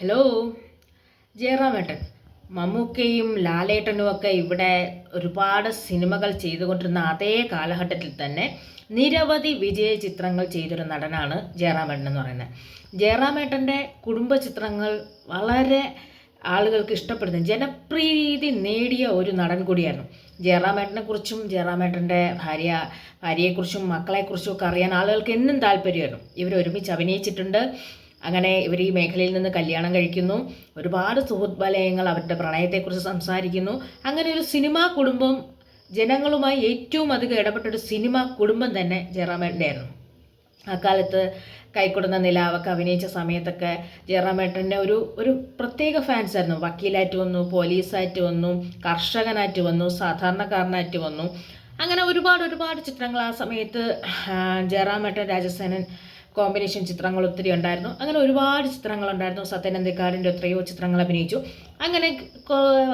Hello ജയറാമേട്ടൻ മമ്മൂക്കയും ലാലേട്ടനും ഒക്കെ ഇവിടെ ഒരുപാട് സിനിമകൾ ചെയ്തുകൊണ്ടിരുന്ന അതേ കാലഘട്ടത്തിൽ തന്നെ നിരവധി വിജയ ചിത്രങ്ങൾ ചെയ്തൊരു നടനാണ് ജയറാമേട്ടൻ എന്ന് പറയുന്നത്. ജയറാമേട്ടന്റെ കുടുംബ ചിത്രങ്ങൾ വളരെ ആളുകൾക്ക് ഇഷ്ടപ്പെടുന്ന. ജനപ്രീതി നേടിയ ഒരു നടൻ കൂടിയായിരുന്നു. ജയറാമേട്ടനെ കുറിച്ചും ജയറാമേട്ടന്റെ ഭാര്യ ഭാര്യയെക്കുറിച്ചും മക്കളെക്കുറിച്ചും ഒക്കെ അറിയാൻ ആളുകൾക്ക് എന്നും താല്പര്യമായിരുന്നു. ഇവർ ഒരുമിച്ച് അഭിനയിച്ചിട്ടുണ്ട്. അങ്ങനെ ഇവർ ഈ മേഖലയിൽ നിന്ന് കല്യാണം കഴിക്കുന്നു. ഒരുപാട് സുഹൃത്ത് വലയങ്ങൾ അവരുടെ പ്രണയത്തെക്കുറിച്ച് സംസാരിക്കുന്നു. അങ്ങനെ ഒരു സിനിമാ കുടുംബം ജനങ്ങളുമായി ഏറ്റവും അധികം ഇടപെട്ട ഒരു സിനിമ കുടുംബം തന്നെ ജയറാമേട്ടന്റെ ആയിരുന്നു അക്കാലത്ത് കൈക്കൊടുന്ന നിലാവൊക്കെ അഭിനയിച്ച സമയത്തൊക്കെ ജയറാമേട്ടന്റെ ഒരു ഒരു പ്രത്യേക ഫാൻസ് ആയിരുന്നു. വക്കീലായിട്ട് വന്നു പോലീസായിട്ട് വന്നു കർഷകനായിട്ട് വന്നു സാധാരണക്കാരനായിട്ട് വന്നു. അങ്ങനെ ഒരുപാട് ഒരുപാട് ചിത്രങ്ങൾ ആ സമയത്ത് ജയറാമേട്ടൻ രാജസേനൻ കോമ്പിനേഷൻ ചിത്രങ്ങൾ ഒത്തിരി ഉണ്ടായിരുന്നു. അങ്ങനെ ഒരുപാട് ചിത്രങ്ങൾ ചിത്രങ്ങളുണ്ടായിരുന്നു സത്യനന്ദിക്കാടിന്റെ എത്രയോ ചിത്രങ്ങൾ അഭിനയിച്ചു. അങ്ങനെ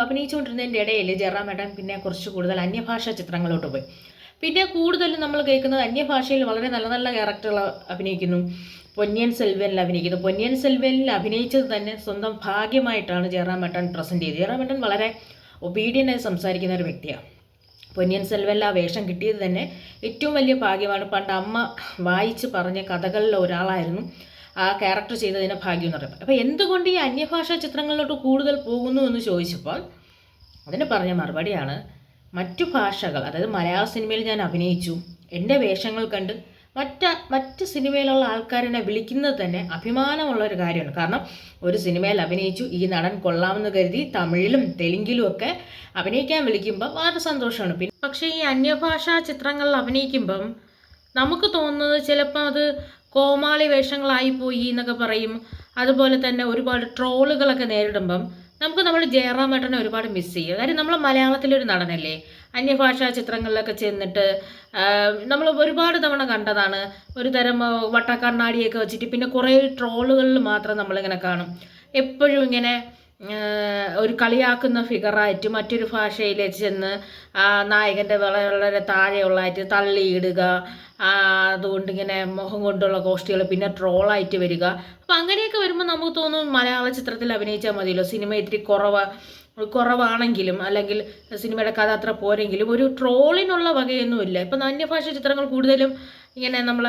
അഭിനയിച്ചുകൊണ്ടിരുന്നതിന്റെ ഇടയിൽ ജയറാമേട്ടൻ പിന്നെ കുറച്ച് കൂടുതൽ അന്യഭാഷാ ചിത്രങ്ങളോട്ട് പോയി. പിന്നെ കൂടുതലും നമ്മൾ കേൾക്കുന്നത് അന്യഭാഷയിൽ വളരെ നല്ല നല്ല ക്യാരക്ടറുകൾ അഭിനയിക്കുന്നു. പൊന്നിയൻ സെൽവനിൽ അഭിനയിക്കുന്നു. പൊന്നിയൻ സെൽവനിൽ അഭിനയിച്ചത് തന്നെ സ്വന്തം ഭാഗ്യമായിട്ടാണ് ജയറാമേട്ടൻ പ്രസന്റ് ചെയ്തത്. ജയറാമേട്ടൻ വളരെ ഒബീഡിയന്റായി സംസാരിക്കുന്ന ഒരു വ്യക്തിയാണ്. പൊന്നിയൻ സെൽവല്ല വേഷം കിട്ടിയത് തന്നെ ഏറ്റവും വലിയ ഭാഗ്യമാണ്. പണ്ട് അമ്മ വായിച്ച് പറഞ്ഞ കഥകളിൽ ഒരാളായിരുന്നു. ആ ക്യാരക്ടർ ചെയ്തതിന്റെ ഭാഗ്യം എന്ന് പറയുന്നത്. അപ്പോൾ എന്തുകൊണ്ട് ഈ അന്യഭാഷാ ചിത്രങ്ങളിലോട്ട് കൂടുതൽ പോകുന്നു എന്ന് ചോദിച്ചപ്പോൾ അതിന് പറഞ്ഞ മറുപടിയാണ് മറ്റു ഭാഷകൾ അതായത് മലയാള സിനിമയിൽ ഞാൻ അഭിനയിച്ചു എന്റെ വേഷങ്ങൾ കണ്ട് മറ്റ മറ്റ് സിനിമയിലുള്ള ആൾക്കാരെന്നെ വിളിക്കുന്നത് തന്നെ അഭിമാനമുള്ള ഒരു കാര്യമാണ്. കാരണം ഒരു സിനിമയിൽ അഭിനയിച്ചു ഈ നടൻ കൊള്ളാമെന്ന് കരുതി തമിഴിലും തെലുങ്കിലും ഒക്കെ അഭിനയിക്കാൻ വിളിക്കുമ്പോൾ വളരെ സന്തോഷമാണ്. പിന്നെ പക്ഷേ ഈ അന്യഭാഷാ ചിത്രങ്ങളിൽ അഭിനയിക്കുമ്പം നമുക്ക് തോന്നുന്നത് ചിലപ്പോൾ അത് കോമാളി വേഷങ്ങളായി പോയി എന്നൊക്കെ പറയും. അതുപോലെ തന്നെ ഒരുപാട് ട്രോളുകളൊക്കെ നേരിടുമ്പം നമുക്ക് നമ്മൾ ജയറാം ജയറാമേട്ടനെ ഒരുപാട് മിസ് ചെയ്യും. കാര്യം നമ്മൾ മലയാളത്തിലൊരു നടനല്ലേ? അന്യഭാഷാ ചിത്രങ്ങളിലൊക്കെ ചെന്നിട്ട് നമ്മൾ ഒരുപാട് തവണ കണ്ടതാണ്. ഒരു തരം വട്ടക്കണ്ണാടിയൊക്കെ വെച്ചിട്ട് പിന്നെ കുറേ ട്രോളുകളിൽ മാത്രം നമ്മളിങ്ങനെ കാണും. എപ്പോഴും ഇങ്ങനെ ഒരു കളിയാക്കുന്ന ഫിഗറായിട്ട് മറ്റൊരു ഭാഷയിൽ ചെന്ന് ആ നായകന്റെ വളരെ താഴെയുള്ളതായിട്ട് തള്ളിയിടുക അതുകൊണ്ട് ഇങ്ങനെ മുഖം കൊണ്ടുള്ള കോഷ്ടികൾ പിന്നെ ട്രോളായിട്ട് വരിക. അപ്പം അങ്ങനെയൊക്കെ വരുമ്പോൾ നമുക്ക് തോന്നും മലയാള ചിത്രത്തിൽ അഭിനയിച്ചാൽ മതിയല്ലോ. സിനിമ ഇത്തിരി കുറവ് കുറവാണെങ്കിലും അല്ലെങ്കിൽ സിനിമയുടെ കഥ അത്ര പോരെങ്കിലും ഒരു ട്രോളിനുള്ള വകയൊന്നുമില്ല. ഇപ്പം അന്യഭാഷ ചിത്രങ്ങൾ കൂടുതലും ഇങ്ങനെ നമ്മൾ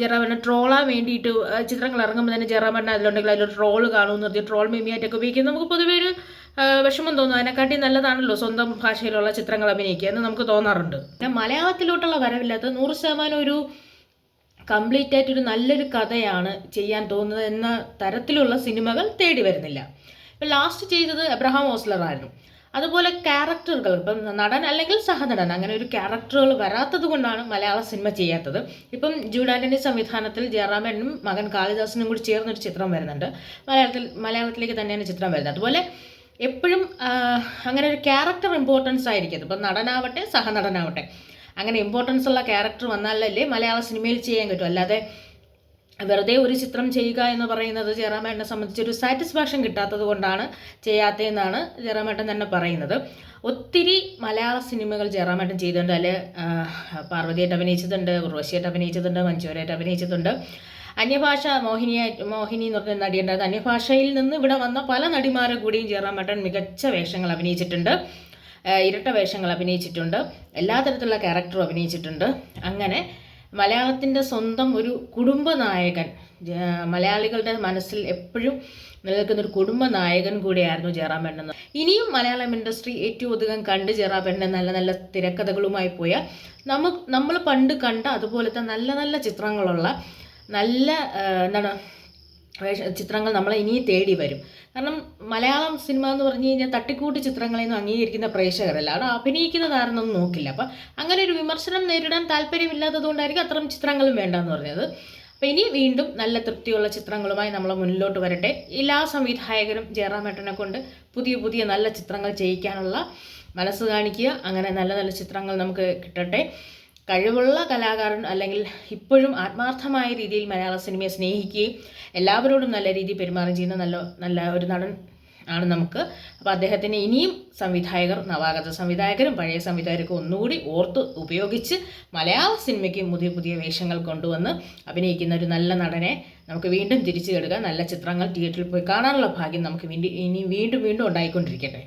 ജെറാമണ്ണ ട്രോളാൻ വേണ്ടിയിട്ട് ചിത്രങ്ങൾ ഇറങ്ങുമ്പോൾ തന്നെ ജെറാമണ്ണ അതിലുണ്ടെങ്കിൽ അതിലൊരു ട്രോൾ കാണുമെന്ന് പറഞ്ഞ് ട്രോൾ മെമിയായിട്ടൊക്കെ ഉപയോഗിക്കുന്നത് നമുക്ക് പൊതുവേ ഒരു വിഷമം തോന്നും. അതിനെക്കാട്ടി നല്ലതാണല്ലോ സ്വന്തം ഭാഷയിലുള്ള ചിത്രങ്ങൾ അഭിനയിക്കുക എന്ന് നമുക്ക് തോന്നാറുണ്ട്. പിന്നെ മലയാളത്തിലോട്ടുള്ള വരവില്ലാത്ത നൂറ് ശതമാനം ഒരു കംപ്ലീറ്റ് ആയിട്ടൊരു നല്ലൊരു കഥയാണ് ചെയ്യാൻ തോന്നുന്നത് എന്ന തരത്തിലുള്ള സിനിമകൾ തേടി വരുന്നില്ല. ഇപ്പം ലാസ്റ്റ് ചെയ്തത് എബ്രഹാം ഓസ്ലർ ആയിരുന്നു അതുപോലെ ക്യാരക്ടറുകൾ ഇപ്പം നടൻ അല്ലെങ്കിൽ സഹനടൻ അങ്ങനെ ഒരു ക്യാരക്ടറുകൾ വരാത്തത് കൊണ്ടാണ് മലയാള സിനിമ ചെയ്യാത്തത്. ഇപ്പം ജൂഡാന്റണി സംവിധാനത്തിൽ ജയറാമേനും മകൻ കാളിദാസനും കൂടി ചേർന്നൊരു ചിത്രം വരുന്നുണ്ട്. മലയാളത്തിൽ മലയാളത്തിലേക്ക് തന്നെയാണ് ചിത്രം വരുന്നത്. അതുപോലെ എപ്പോഴും അങ്ങനെ ഒരു ക്യാരക്ടർ ഇമ്പോർട്ടൻസ് ആയിരിക്കും ഇപ്പം നടനാവട്ടെ സഹനടനാവട്ടെ. അങ്ങനെ ഇമ്പോർട്ടൻസ് ഉള്ള ക്യാരക്ടർ വന്നാലല്ലേ മലയാള സിനിമയിൽ ചെയ്യാൻ പറ്റും. അല്ലാതെ വെറുതെ ഒരു ചിത്രം ചെയ്യുക എന്ന് പറയുന്നത് ജയറാമേട്ടനെ സംബന്ധിച്ച് ഒരു സാറ്റിസ്ഫാക്ഷൻ കിട്ടാത്തത് കൊണ്ടാണ് ചെയ്യാത്തതെന്നാണ് ജയറാമേട്ടൻ തന്നെ പറയുന്നത്. ഒത്തിരി മലയാള സിനിമകൾ ജയറാമേട്ടൻ ചെയ്തിട്ടുണ്ട്. അതിൽ പാർവതിയായിട്ട് അഭിനയിച്ചിട്ടുണ്ട് ഉർവശിയായിട്ട് അഭിനയിച്ചിട്ടുണ്ട് മഞ്ചൂരായിട്ട് അഭിനയിച്ചിട്ടുണ്ട്. അന്യഭാഷ മോഹിനിയായിട്ട് മോഹിനി എന്ന് പറഞ്ഞ നടിയുണ്ടായിരുന്നു. അന്യഭാഷയിൽ നിന്ന് ഇവിടെ വന്ന പല നടിമാരെ കൂടിയും ജയറാമേട്ടൻ മികച്ച വേഷങ്ങൾ അഭിനയിച്ചിട്ടുണ്ട്. ഇരട്ട വേഷങ്ങൾ അഭിനയിച്ചിട്ടുണ്ട്. എല്ലാ തരത്തിലുള്ള ക്യാരക്ടറും അഭിനയിച്ചിട്ടുണ്ട്. അങ്ങനെ മലയാളത്തിന്റെ സ്വന്തം ഒരു കുടുംബ നായകൻ മലയാളികളുടെ മനസ്സിൽ എപ്പോഴും നിലനിൽക്കുന്ന ഒരു കുടുംബ നായകൻ കൂടിയായിരുന്നു ജയറാമേട്ടൻ എന്ന് ഇനിയും മലയാളം ഇൻഡസ്ട്രി ഏറ്റവും അധികം കണ്ട് ജയറാമേട്ടന്റെ നല്ല നല്ല തിരക്കഥകളുമായി പോയ നമുക്ക് നമ്മൾ പണ്ട് കണ്ട അതുപോലത്തെ നല്ല നല്ല ചിത്രങ്ങളുള്ള നല്ല എന്താണ് ചിത്രങ്ങൾ നമ്മളെ ഇനി തേടി വരും. കാരണം മലയാളം സിനിമ എന്ന് പറഞ്ഞു കഴിഞ്ഞാൽ തട്ടിക്കൂട്ട് ചിത്രങ്ങളെയൊന്നും അംഗീകരിക്കുന്ന പ്രേക്ഷകരല്ല. അവിടെ അഭിനയിക്കുന്ന കാരണമൊന്നും നോക്കില്ല. അപ്പം അങ്ങനെ ഒരു വിമർശനം നേരിടാൻ താല്പര്യമില്ലാത്തത് കൊണ്ടായിരിക്കും അത്തരം ചിത്രങ്ങളും വേണ്ടെന്ന് പറഞ്ഞത്. അപ്പം ഇനി വീണ്ടും നല്ല തൃപ്തിയുള്ള ചിത്രങ്ങളുമായി നമ്മൾ മുന്നിലോട്ട് വരട്ടെ. എല്ലാ സംവിധായകരും ജയറാമേട്ടനെ കൊണ്ട് പുതിയ പുതിയ നല്ല ചിത്രങ്ങൾ ചെയ്യിക്കാനുള്ള മനസ്സ് കാണിക്കുക. അങ്ങനെ നല്ല നല്ല ചിത്രങ്ങൾ നമുക്ക് കിട്ടട്ടെ. കഴിവുള്ള കലാകാരൻ അല്ലെങ്കിൽ ഇപ്പോഴും ആത്മാർത്ഥമായ രീതിയിൽ മലയാള സിനിമയെ സ്നേഹിക്കുകയും എല്ലാവരോടും നല്ല രീതിയിൽ പെരുമാറുകയും ചെയ്യുന്ന നല്ല നല്ല ഒരു നടൻ ആണ് നമുക്ക്. അപ്പോൾ അദ്ദേഹത്തിന് ഇനിയും സംവിധായകർ നവാഗത സംവിധായകരും പഴയ സംവിധായകർക്കും ഒന്നുകൂടി ഓർത്ത് ഉപയോഗിച്ച് മലയാള സിനിമയ്ക്ക് പുതിയ പുതിയ വേഷങ്ങൾ കൊണ്ടുവന്ന് അഭിനയിക്കുന്ന ഒരു നല്ല നടനെ നമുക്ക് വീണ്ടും തിരിച്ചു കെടുക നല്ല ചിത്രങ്ങൾ തിയേറ്ററിൽ പോയി കാണാനുള്ള ഭാഗ്യം നമുക്ക് വീണ്ടും ഇനി വീണ്ടും വീണ്ടും ഉണ്ടായിക്കൊണ്ടിരിക്കട്ടെ.